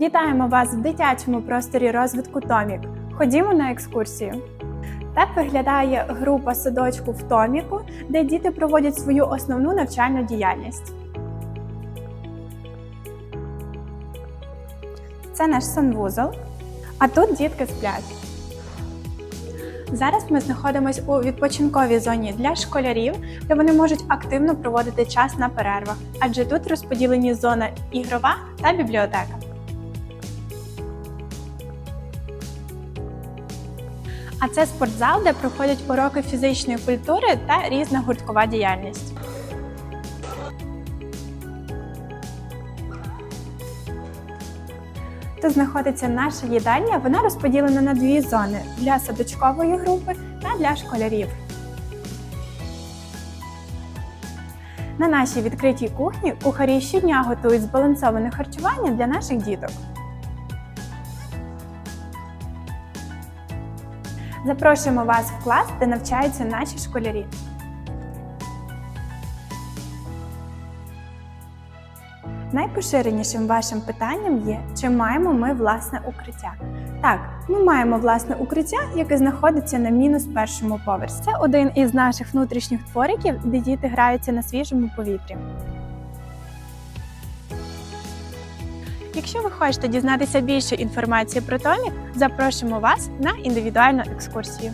Вітаємо вас в дитячому просторі розвитку Томік. Ходімо на екскурсію. Так виглядає група садочку в Томіку, де діти проводять свою основну навчальну діяльність. Це наш санвузол, а тут дітки сплять. Зараз ми знаходимося у відпочинковій зоні для школярів, де вони можуть активно проводити час на перервах, адже тут розподілені зона ігрова та бібліотека. А це спортзал, де проходять уроки фізичної культури та різна гурткова діяльність. Тут знаходиться наша їдальня. Вона розподілена на дві зони для садочкової групи та для школярів. На нашій відкритій кухні кухарі щодня готують збалансоване харчування для наших діток. Запрошуємо вас в клас, де навчаються наші школярі. Найпоширенішим вашим питанням є, чи маємо ми власне укриття. Так, ми маємо власне укриття, яке знаходиться на мінус першому поверсі. Це один із наших внутрішніх двориків, де діти граються на свіжому повітрі. Якщо ви хочете дізнатися більше інформації про Томік, запрошуємо вас на індивідуальну екскурсію.